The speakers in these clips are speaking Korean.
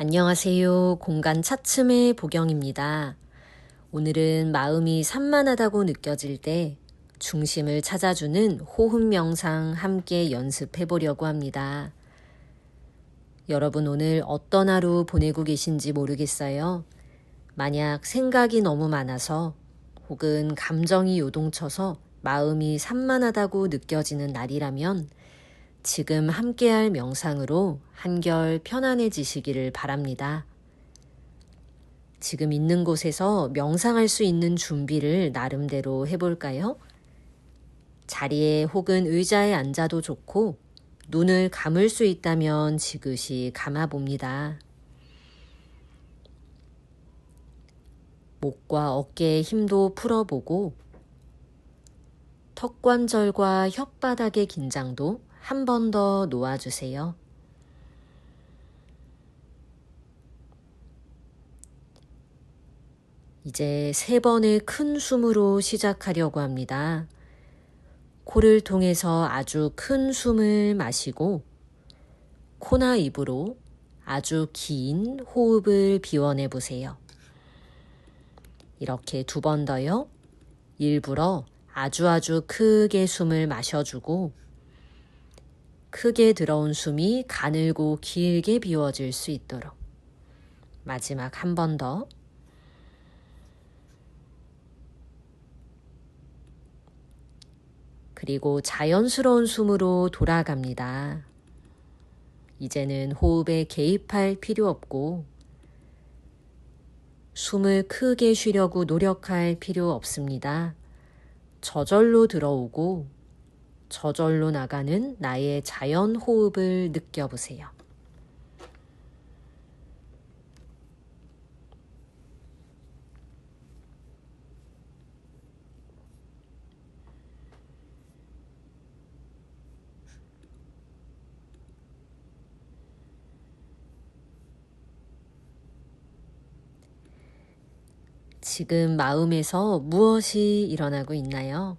안녕하세요. 공간 차츰의 보경입니다. 오늘은 마음이 산만하다고 느껴질 때 중심을 찾아주는 호흡 명상 함께 연습해 보려고 합니다. 여러분 오늘 어떤 하루 보내고 계신지 모르겠어요. 만약 생각이 너무 많아서 혹은 감정이 요동쳐서 마음이 산만하다고 느껴지는 날이라면 지금 함께할 명상으로 한결 편안해지시기를 바랍니다. 지금 있는 곳에서 명상할 수 있는 준비를 나름대로 해볼까요? 자리에 혹은 의자에 앉아도 좋고 눈을 감을 수 있다면 지그시 감아봅니다. 목과 어깨의 힘도 풀어보고 턱관절과 혓바닥의 긴장도 한 번 더 놓아주세요. 이제 세 번의 큰 숨으로 시작하려고 합니다. 코를 통해서 아주 큰 숨을 마시고 코나 입으로 아주 긴 호흡을 비워내 보세요. 이렇게 두 번 더요. 일부러 아주 아주 크게 숨을 마셔주고 크게 들어온 숨이 가늘고 길게 비워질 수 있도록 마지막 한 번 더. 그리고 자연스러운 숨으로 돌아갑니다. 이제는 호흡에 개입할 필요 없고 숨을 크게 쉬려고 노력할 필요 없습니다. 저절로 들어오고 저절로 나가는 나의 자연 호흡을 느껴보세요. 지금 마음에서 무엇이 일어나고 있나요?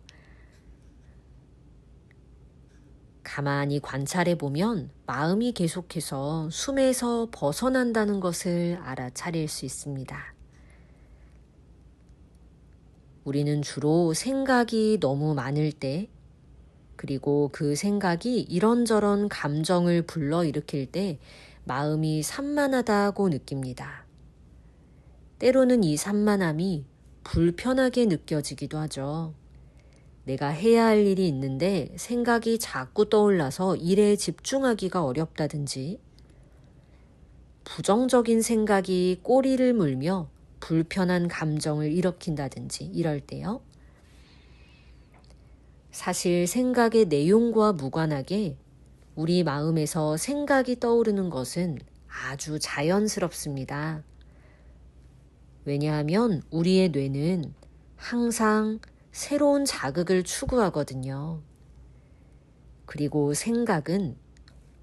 가만히 관찰해 보면 마음이 계속해서 숨에서 벗어난다는 것을 알아차릴 수 있습니다. 우리는 주로 생각이 너무 많을 때, 그리고 그 생각이 이런저런 감정을 불러일으킬 때 마음이 산만하다고 느낍니다. 때로는 이 산만함이 불편하게 느껴지기도 하죠. 내가 해야 할 일이 있는데 생각이 자꾸 떠올라서 일에 집중하기가 어렵다든지, 부정적인 생각이 꼬리를 물며 불편한 감정을 일으킨다든지 이럴 때요. 사실 생각의 내용과 무관하게 우리 마음에서 생각이 떠오르는 것은 아주 자연스럽습니다. 왜냐하면 우리의 뇌는 항상 새로운 자극을 추구하거든요. 그리고 생각은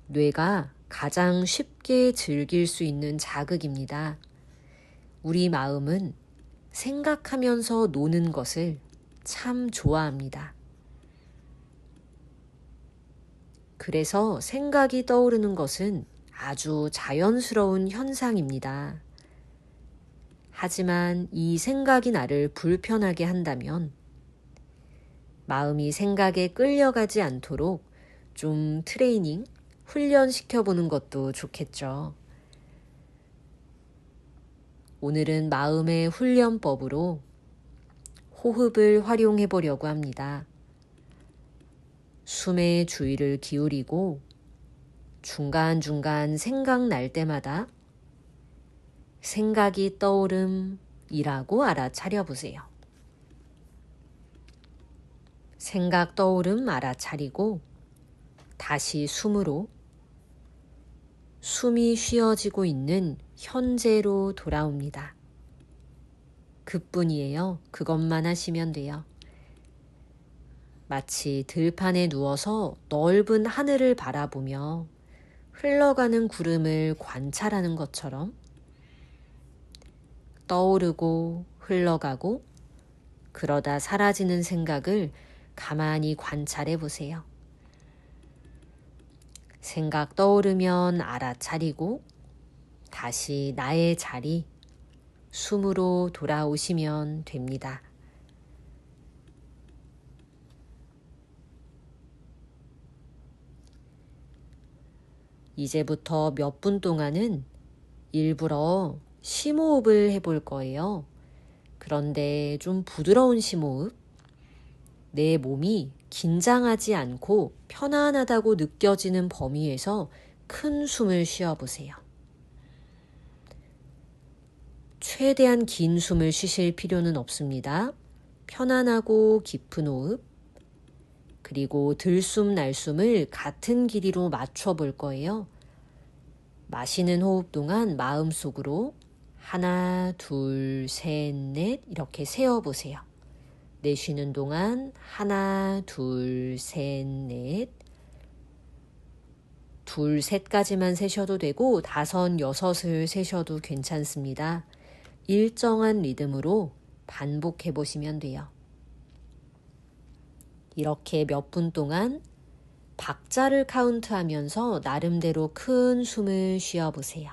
뇌가 가장 쉽게 즐길 수 있는 자극입니다. 우리 마음은 생각하면서 노는 것을 참 좋아합니다. 그래서 생각이 떠오르는 것은 아주 자연스러운 현상입니다. 하지만 이 생각이 나를 불편하게 한다면 마음이 생각에 끌려가지 않도록 좀 트레이닝, 훈련시켜 보는 것도 좋겠죠. 오늘은 마음의 훈련법으로 호흡을 활용해 보려고 합니다. 숨에 주의를 기울이고 중간중간 생각날 때마다 생각이 떠오름이라고 알아차려 보세요. 생각 떠오름 알아차리고 다시 숨으로 숨이 쉬어지고 있는 현재로 돌아옵니다. 그뿐이에요. 그것만 하시면 돼요. 마치 들판에 누워서 넓은 하늘을 바라보며 흘러가는 구름을 관찰하는 것처럼 떠오르고 흘러가고 그러다 사라지는 생각을 가만히 관찰해 보세요. 생각 떠오르면 알아차리고 다시 나의 자리, 숨으로 돌아오시면 됩니다. 이제부터 몇 분 동안은 일부러 심호흡을 해볼 거예요. 그런데 좀 부드러운 심호흡, 내 몸이 긴장하지 않고 편안하다고 느껴지는 범위에서 큰 숨을 쉬어보세요. 최대한 긴 숨을 쉬실 필요는 없습니다. 편안하고 깊은 호흡, 그리고 들숨 날숨을 같은 길이로 맞춰 볼 거예요. 마시는 호흡 동안 마음속으로 하나, 둘, 셋, 넷 이렇게 세어 보세요. 내쉬는 동안 하나, 둘, 셋, 넷 둘, 셋까지만 세셔도 되고 다섯, 여섯을 세셔도 괜찮습니다. 일정한 리듬으로 반복해 보시면 돼요. 이렇게 몇 분 동안 박자를 카운트하면서 나름대로 큰 숨을 쉬어 보세요.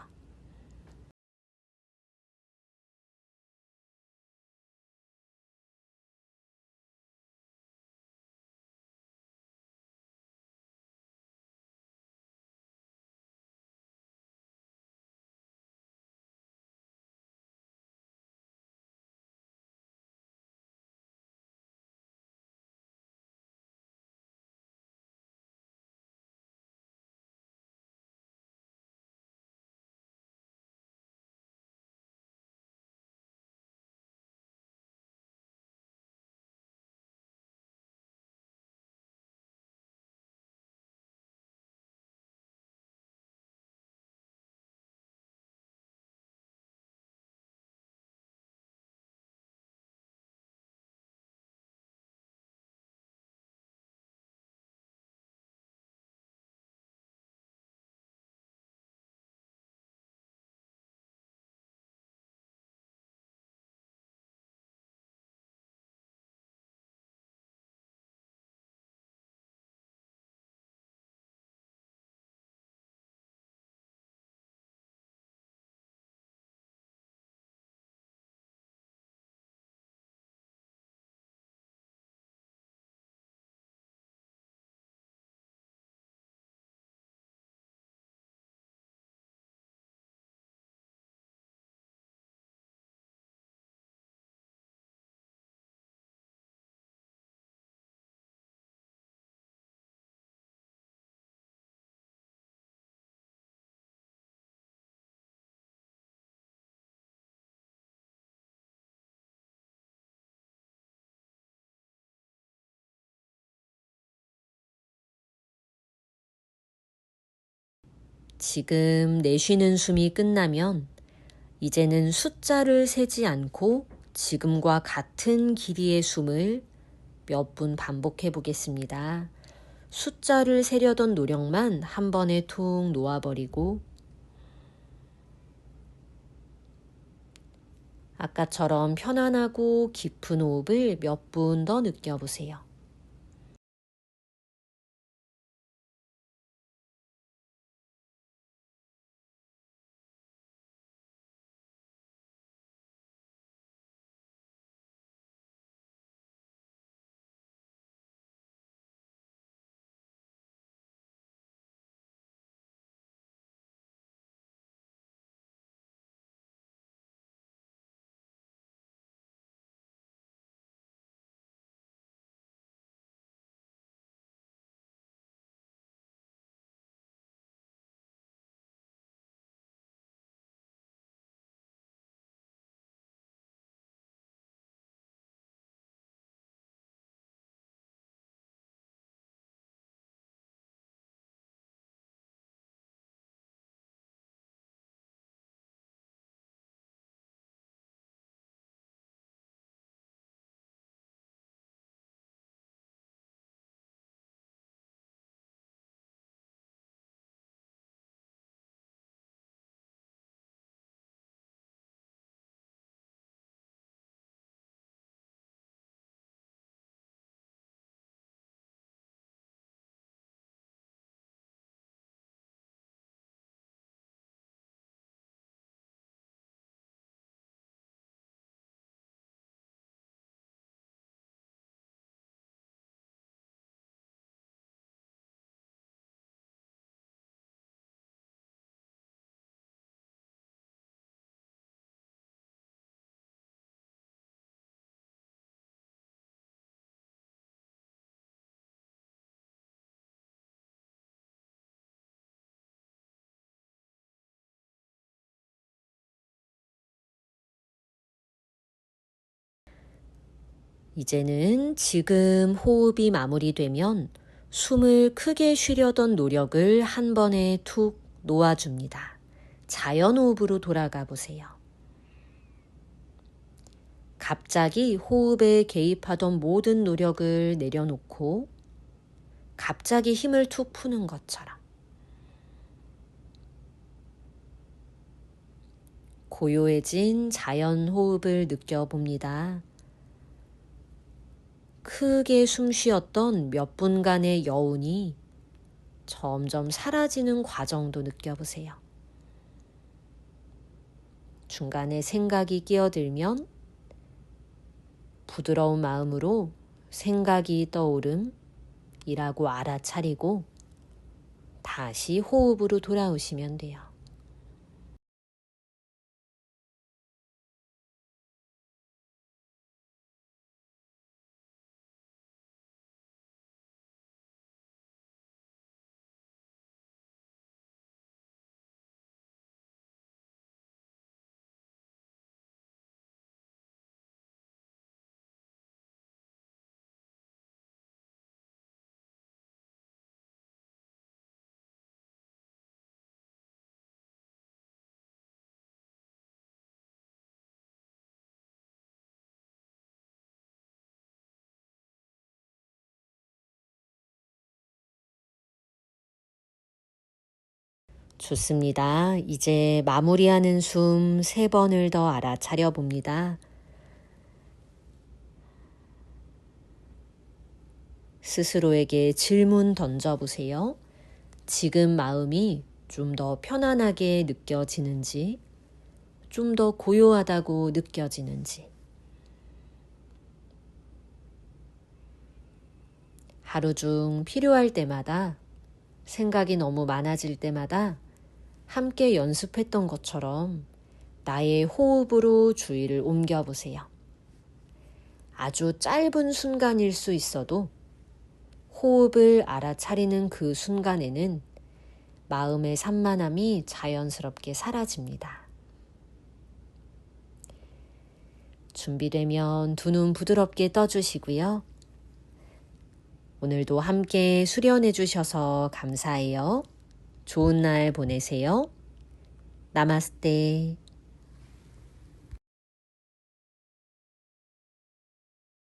지금 내쉬는 숨이 끝나면 이제는 숫자를 세지 않고 지금과 같은 길이의 숨을 몇 분 반복해 보겠습니다. 숫자를 세려던 노력만 한 번에 툭 놓아버리고 아까처럼 편안하고 깊은 호흡을 몇 분 더 느껴보세요. 이제는 지금 호흡이 마무리되면 숨을 크게 쉬려던 노력을 한 번에 툭 놓아줍니다. 자연 호흡으로 돌아가 보세요. 갑자기 호흡에 개입하던 모든 노력을 내려놓고 갑자기 힘을 툭 푸는 것처럼 고요해진 자연 호흡을 느껴봅니다. 크게 숨 쉬었던 몇 분간의 여운이 점점 사라지는 과정도 느껴보세요. 중간에 생각이 끼어들면 부드러운 마음으로 생각이 떠오름이라고 알아차리고 다시 호흡으로 돌아오시면 돼요. 좋습니다. 이제 마무리하는 숨 세 번을 더 알아차려 봅니다. 스스로에게 질문 던져보세요. 지금 마음이 좀 더 편안하게 느껴지는지, 좀 더 고요하다고 느껴지는지, 하루 중 필요할 때마다 생각이 너무 많아질 때마다 함께 연습했던 것처럼 나의 호흡으로 주의를 옮겨보세요. 아주 짧은 순간일 수 있어도 호흡을 알아차리는 그 순간에는 마음의 산만함이 자연스럽게 사라집니다. 준비되면 두 눈 부드럽게 떠주시고요. 오늘도 함께 수련해 주셔서 감사해요. 좋은 날 보내세요. 나마스테.